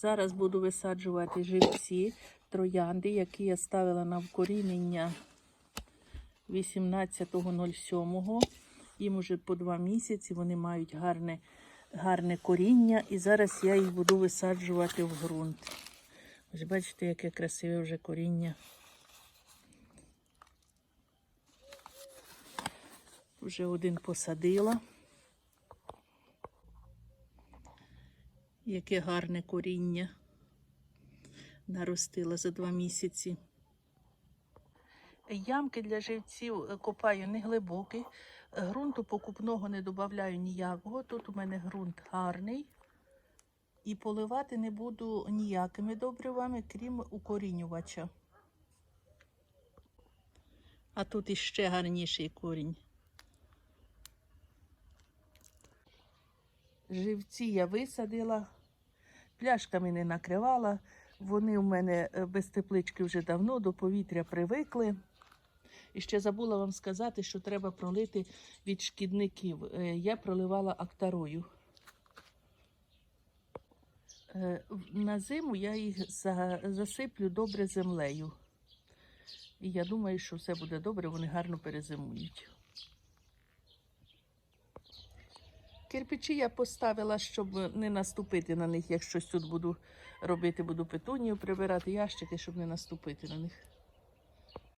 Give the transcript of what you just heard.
Зараз буду висаджувати живці троянди, які я ставила на вкорінення 18.07. Їм уже по два місяці, вони мають гарне, гарне коріння. І зараз я їх буду висаджувати в ґрунт. Ось бачите, яке красиве вже коріння. Вже один посадила. Яке гарне коріння наростила за два місяці. Ямки для живців е, копаю не глибокі. Грунту покупного не додаю ніякого. Тут у мене ґрунт гарний. І поливати не буду ніякими добривами, крім укорінювача. А тут іще гарніший корінь. Живці я висадила, пляшками не накривала. Вони у мене е, без теплички вже давно до повітря привикли. І ще забула вам сказати, що треба пролити від шкідників. Е, Я проливала актарою. Е, На зиму я їх засиплю добре землею. І я думаю, що все буде добре, вони гарно перезимують. Кирпичі я поставила, щоб не наступити на них. Як щось тут буду робити, буду петунію прибирати ящики, щоб не наступити на них.